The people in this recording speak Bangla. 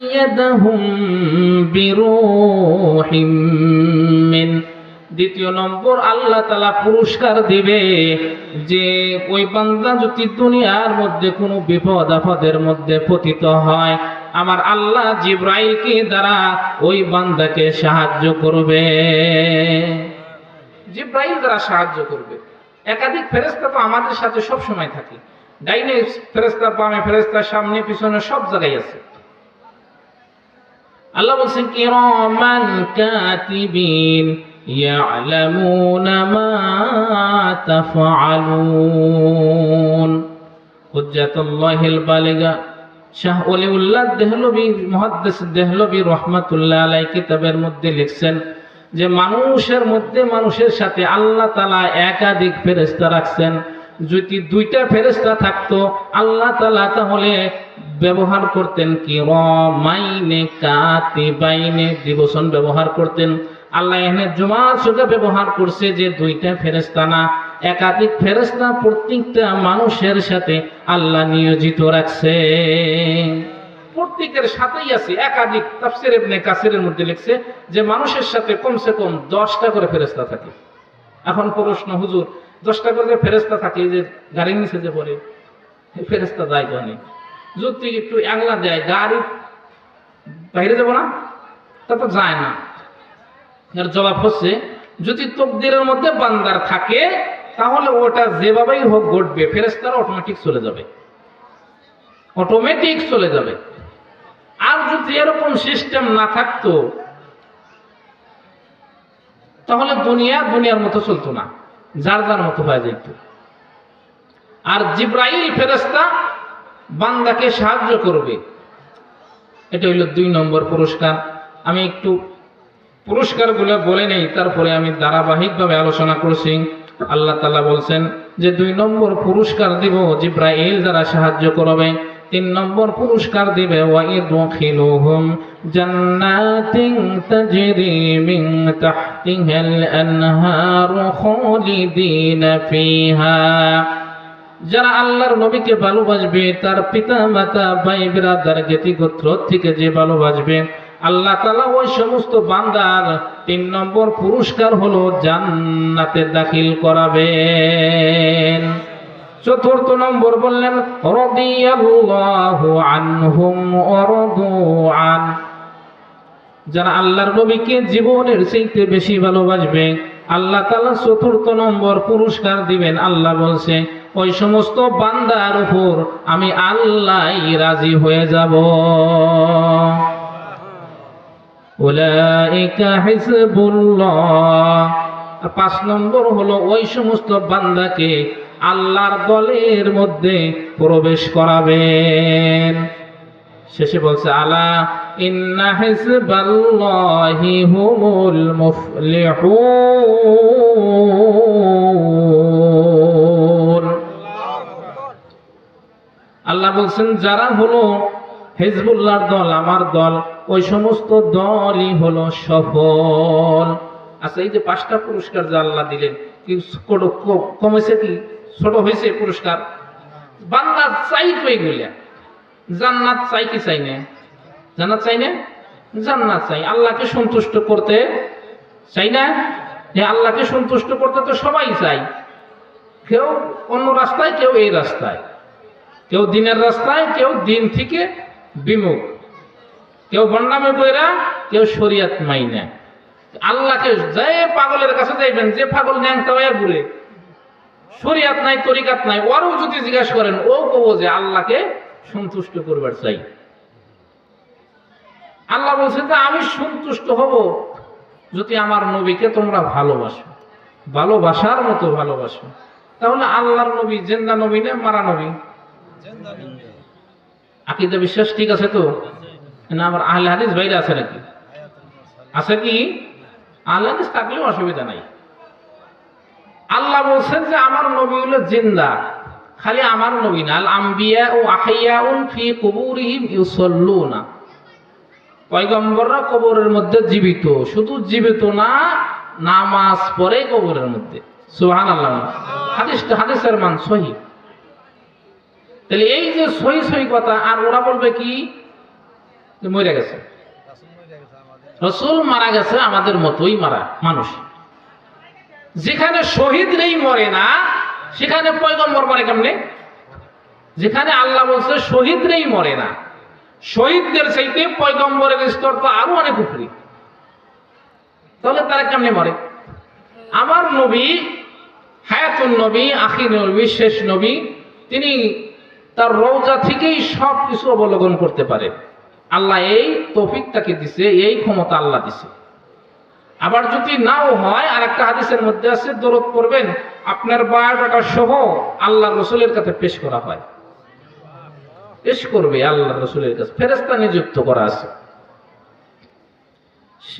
يدهم بروح من দ্বিতীয় নম্বর আল্লাহ তালা পুরস্কার দিবে যে ওই বান্দা যদি দুনিয়ার মধ্যে কোনো বিপদ আপদের মধ্যে পতিত হয় আমার আল্লাহ জিব্রাইলকে দ্বারা ওই বান্দাকে সাহায্য করবে জিব্রাইল দ্বারা সাহায্য করবে একাধিক ফেরেস্তা তো আমাদের সাথে সব সময় থাকে ডাইনে ফেরেস্তা বামে ফেরেস্তা সামনে পিছনে সব জায়গায় আছে আল্লাহ বলছেন, কিরামান কাতিবিন ইয়ালামুনা মা তাফআলুন। হুজ্জাতুল্লাহিল বালিগা শাহ ওলিউল্লাহ দেহলবি, মুহাদ্দিস দেহলবি রহমাতুল্লাহ আলাই কিতাবের মধ্যে লিখছেন যে, মানুষের মধ্যে মানুষের সাথে আল্লাহ তালা একাধিক ফেরেস্তা রাখছেন। যদি দুইটা ফেরেস্তা থাকতো, আল্লাহ তালা তাহলে ব্যবহার করতেন কি রমাইনে কাতি বাইনে দিবসন ব্যবহার করতেন। আল্লাহ এখানে জুমার সুগা ব্যবহার করছে যে দুইটা ফেরেস্তা না, একাধিক ফেরেস্তা প্রত্যেকটা মানুষের সাথে আল্লাহ নিয়োজিত রাখছে। প্রত্যেকের সাথেই আছে, একাধিক তাফসির ইবনে কাসিরের মধ্যে লিখছে যে মানুষের সাথে কমসে কম দশটা করে ফেরেস্তা থাকে। এখন প্রশ্ন, হুজুর, দশটা করে ফেরেস্তা থাকে যে গাড়ির নিচে যে পড়ে ফেরেস্তা দেয় জানে যদি একটু আগলা দেয়, গাড়ি বাইরে যাব না, তা তো যায় না। এর জবাব হচ্ছে, যদি তকদিরের মধ্যে বান্দার থাকে, তাহলে ওটা যেভাবেই হোক ঘটবে ফেরেস্তারা অটোমেটিক চলে যাবে। অটোমেটিক চলে যাবে। আর যদি এরকম সিস্টেম না থাকতো, তাহলে দুনিয়া দুনিয়ার মতো চলতো না, যার যার মতো হয়ে যেত আর জিব্রাইল ফেরেস্তা বান্দাকে সাহায্য করবে। এটা হইল দুই নম্বর পুরস্কার। আমি একটু পুরস্কারগুলো বলে নেই, তারপরে আমি ধারাবাহিকভাবে আলোচনা করছি। আল্লাহ তালা বলছেন যে দুই নম্বর পুরস্কার দিব জিব্রাইল যারা সাহায্য করবে, তিন নম্বর পুরস্কার দিবে ওয়াইদখিলুহুম যারা আল্লাহর নবীকে ভালোবাসবে, তার পিতা, মাতা, ভাই, বিরাদার জ্ঞাতি গোত্র থেকে যে ভালোবাসবে, আল্লাহ তালা ওই সমস্ত বান্দার তিন নম্বর পুরস্কার হলো জান্নাতে দাখিল করাবেন। চতুর্থ নম্বর বললেন আনহুম আন। যারা আল্লাহর নবীকে জীবনের চাইতে বেশি ভালোবাসবে, আল্লাহ তালা চতুর্থ নম্বর পুরস্কার দিবেন, আল্লাহ বলছে ওই সমস্ত বান্দার উপর আমি আল্লাহ রাজি হয়ে যাব। পাঁচ নম্বর হলো ওই সমস্ত বান্দাকে আল্লাহর দলের মধ্যে প্রবেশ করাবেন। শেষে বলছে, আলা ইন্না মুফলিহুন। আল্লাহ বলছেন, যারা হলো হেজবুল্লাহর দল, আমার দল, ওই সমস্ত দলই হলো সফল। আচ্ছা এই যে পাঁচটা পুরস্কার যা আল্লাহ দিলেন, কি কমেছে কি? ছোট হয়েছে পুরস্কার? বান্দা চাই তো এগুলা। জান্নাত চাই কি চাই না? জান্নাত চাই না? জান্নাত চাই। আল্লাহকে সন্তুষ্ট করতে চাই না? আল্লাহকে সন্তুষ্ট করতে তো সবাই চাই। কেউ অন্য রাস্তায়, কেউ এই রাস্তায়। কেউ দিনের রাস্তায়, কেউ দিন থেকে বিমুখ। কেউ বন্ডামে বইরা কেউ শরিয়াত মাইনা। আল্লাহকে যে পাগলের কাছে যাইবেন, যে পাগল ন্যাংটা ঘুরে। শরিয়াত নাই, তরিকাত নাই, ওরও যদি জিজ্ঞাসা করেন, ও কব যে আল্লাহকে সন্তুষ্ট করবার চাই। আল্লাহ বলছে যে আমি সন্তুষ্ট হব যদি আমার নবীকে তোমরা ভালোবাসো। ভালোবাসার মতো ভালোবাসো। তাহলে আল্লাহর নবী, জেন্দা নবী না মারা নবী? আকিদা বিশ্বাস ঠিক আছে তো? না আবার আহলে হাদিস বাইরে আছে নাকি? আছে কি? আহলে হাদিস থাকলেও অসুবিধা নাই। আল্লাহ বলছেন যে আমার নবী হলো জিন্দা। খালি আমার নবী না আল আম্বিয়া ও আহাইয়াউন ফি কুবুরিহিম ইউসাল্লুনা। পয়গম্বররা কবরের মধ্যে জীবিত। শুধু জীবিত না, নামাজ পড়ে কবরের মধ্যে। সুবহানাল্লাহ। হাদিস হাদিসের মান সহি। তাহলে এই যে সই সই কথা, আর ওরা বলবে কি? মরে গেছে। রসুল মারা গেছে আমাদের মতোই মারা, মানুষ। যেখানে শহীদরাই মরে না, সেখানে পয়গম্বর মরে কেমনে? যেখানে আল্লাহ বলছে শহীদরাই মরে না, শহীদদের চাইতে পয়গম্বরের স্তর তো আরও অনেক উপরে। তাহলে তারা কেমনে মরে? আমার নবী, হায়াতুন নবী আখির নবী, শেষ নবী, তিনি তার রৌজা থেকেই সব কিছু অবলোকন করতে পারে। আল্লাহ এই তফিক তাকে দিছে, এই ক্ষমতা আল্লাহ দিছে। আবার যদি নাও হয় আর একটা হাদিসের মধ্যে আছে, দরদ করবেন, আপনার বায়োডাটা সহ আল্লাহ রসুলের কাছে পেশ করা হয়। পেশ করবে আল্লাহ রসুলের কাছে ফেরেস্তা নিযুক্ত করা আছে।